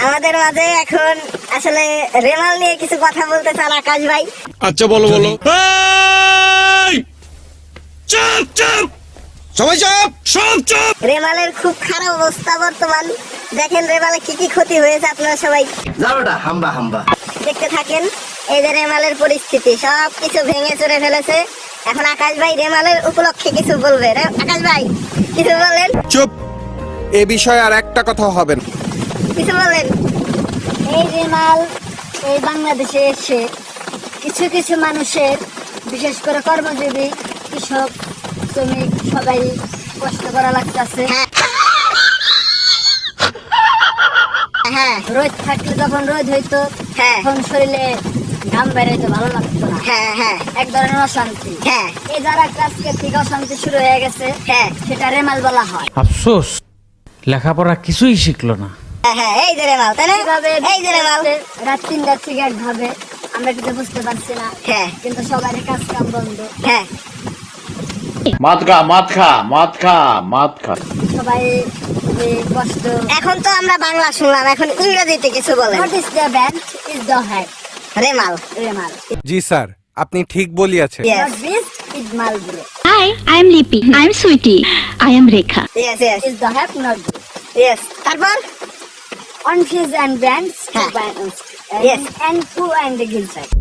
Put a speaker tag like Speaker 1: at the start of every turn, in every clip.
Speaker 1: আমাদের মাঝে এখন আসলে রেমাল নিয়ে কিছু কথা বলতে চান আকাশ ভাই।
Speaker 2: আচ্ছা বলো বলো। এই! চুপ চুপ! সবাই চুপ! সব চুপ!
Speaker 1: রেমালের খুব খারাপ অবস্থা বর্তমান। দেখেন রেমালে কি কি ক্ষতি হয়েছে আপনারা সবাই
Speaker 3: হাম্বা হাম্বা।
Speaker 1: দেখতে থাকেন। এই যে রেমালের পরিস্থিতি সব কিছু ভেঙে চুরে ফেলেছে। এখন আকাশ ভাই রেমালের উপলক্ষে কিছু বলবে। রে- আকাশ ভাই কিছু বলেন?
Speaker 4: চুপ। এ বিষয়ে আর একটা কথা হবে না।
Speaker 1: কিছু বলেন
Speaker 5: এই রেমাল এই বাংলাদেশে এসে কিছু কিছু মানুষের বিশেষ করে কর্মজীবী কৃষক শ্রমিক সবাই কষ্ট করা লাগতেছে।
Speaker 1: হ্যাঁ। হ্যাঁ
Speaker 5: রোদ থাকলে যখন রোদ হইতো
Speaker 1: হ্যাঁ।
Speaker 5: তখন শরীরে ঘাম বেরোইতো ভালো লাগতো না।
Speaker 1: হ্যাঁ হ্যাঁ।
Speaker 5: এক ধরনের অশান্তি।
Speaker 1: হ্যাঁ।
Speaker 5: এই যারা আজকে থেকে অশান্তি শুরু হয়ে গেছে
Speaker 1: হ্যাঁ।
Speaker 5: সেটা রেমাল বলা হয়।
Speaker 6: আফসোস লেখাপড়া কিছুই শিখলো না।
Speaker 1: হ্যাঁ হ্যাঁ এই যে রেমাল তাই না? এই যে রেমাল।
Speaker 5: রাত তিনটা থেকে ভাবে আমরা কিছু বুঝতে পারছি না।
Speaker 1: হ্যাঁ।
Speaker 5: কিন্তু সবার কাজ কাম বন্ধ।
Speaker 1: হ্যাঁ।
Speaker 7: মদ খা মদ খা মদ খা মদ খা।
Speaker 5: সবাই কষ্ট
Speaker 1: এখন তো আমরা বাংলা শুনলাম এখন ইংরেজিতে কিছু বলেন।
Speaker 5: Head.
Speaker 1: রেমাল।
Speaker 5: রেমাল।
Speaker 4: জি স্যার আপনি ঠিক বলিয়াছেন।
Speaker 1: Yes yes
Speaker 5: Is the head not
Speaker 1: yes তারপর?
Speaker 5: On and
Speaker 1: হ্যাঁ।
Speaker 5: bands. And,
Speaker 1: Yes.
Speaker 5: and poo and the gilside.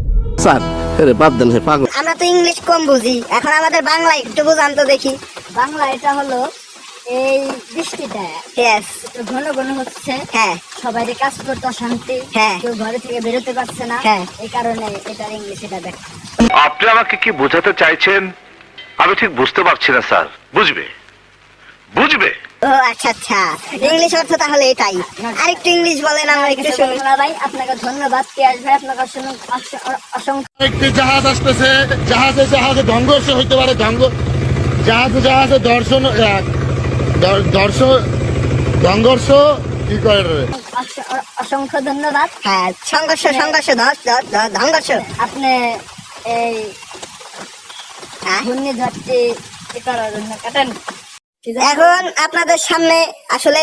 Speaker 3: Sir আরে বাদ দেন হে পাগল
Speaker 1: আমরা তো ইংলিশ কম বুঝি এখন আমাদের বাংলা একটু বুঝান তো দেখি
Speaker 5: বাংলা এটা হলো এই বৃষ্টিটা ঘন ঘন হচ্ছে
Speaker 1: হ্যাঁ
Speaker 5: সবাই কাজ করতে অশান্তি
Speaker 1: হ্যাঁ।
Speaker 5: কেউ ঘরে থেকে বেরোতে পারছে না
Speaker 1: হ্যাঁ।
Speaker 5: এই কারণে এটার ইংলিশ এটা দেখ
Speaker 8: আপনি আমাকে কি বোঝাতে চাইছেন আমি ঠিক বুঝতে পারছি না স্যার বুঝবে বুঝবে
Speaker 1: ও আচ্ছা আচ্ছা। ইংলিশ অর্থ তাহলে এটাই। আরেকটু ইংলিশ বলেন আমরা একটু শুনি
Speaker 5: ভাই আপনাকে ধন্যবাদ। কে আসবে? আপনাকে অসংখ্য
Speaker 7: একটি জাহাজ আসতেছে। জাহাজে জাহাজে সংঘর্ষ হইতে পারে। ধ্বংস জাহাজে জাহাজে দর্শন দর্শন সংঘর্ষ কি করে
Speaker 5: অসংখ্য ধন্যবাদ।
Speaker 1: হ্যাঁ সংঘর্ষ সংঘর্ষ সংঘর্ষ
Speaker 5: আপনি এই
Speaker 1: হ্যাঁ।
Speaker 5: ঘূর্ণিঝড়টি ই করার জন্য কাটেন?
Speaker 1: এখন আপনাদের সামনে আসলে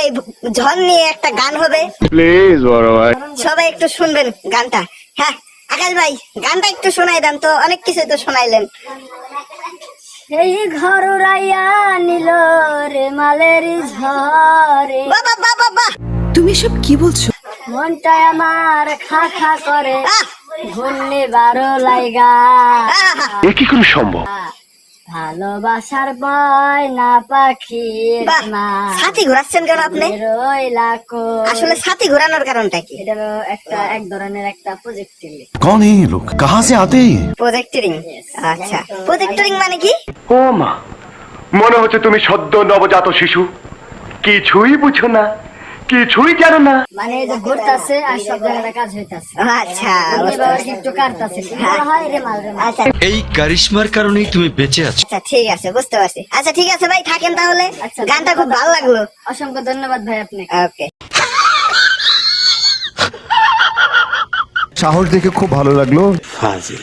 Speaker 1: ঝড় নিয়ে একটা গান হবে।
Speaker 8: প্লিজ বড় ভাই।
Speaker 1: সবাই একটু শুনবেন গানটা। হ্যাঁ আকাশ ভাই গানটা একটু শোনাই দেন তো অনেক কিছু তো শোনাইলেন।
Speaker 5: সেই ঘর রাইয়া নিল রে মালের ঝরে
Speaker 1: বাবা বাবা বাহ
Speaker 9: তুমি সব কি বলছো?
Speaker 5: মনটা আমার খা খা করে! ঘূর্ণি বারো লাইগা।
Speaker 8: এ কি করে সম্ভব?
Speaker 5: ভালোবাসার না পাখি
Speaker 1: সাথী ঘোরাচ্ছেন কেন আপনি? আসলে সাথী ঘোরানোর কারণটা কি?
Speaker 5: এটা একটা এক ধরনের একটা
Speaker 7: প্রজেক্টিং কোন এই লোক কাহা সে আতে
Speaker 1: প্রজেক্টিং আচ্ছা। প্রজেক্টিং মানে কি?
Speaker 8: ও মা মনে হচ্ছে তুমি সদ্য নবজাত শিশু। কিছুই বুঝো না। কিছুই জানো না।
Speaker 5: মানে এই যে ঘুরতাছে আর সব জায়গায় কাজ হইতাছে।
Speaker 1: আচ্ছা
Speaker 5: একটু কাটতাছে। বলা হয়? রে মাল রে মাল।
Speaker 1: আচ্ছা।
Speaker 2: এই কারিশমার কারণেই তুমি বেঁচে আছো।
Speaker 1: আচ্ছা ঠিক আছে বুঝতে পারছি। আচ্ছা ঠিক আছে ভাই থাকেন তাহলে।
Speaker 5: আচ্ছা,
Speaker 1: গানটা খুব ভালো লাগল।
Speaker 5: অসংখ্য ধন্যবাদ ভাই আপনি
Speaker 1: ওকে।
Speaker 7: সাহস দেখে খুব ভালো লাগল।
Speaker 2: ফাজিল।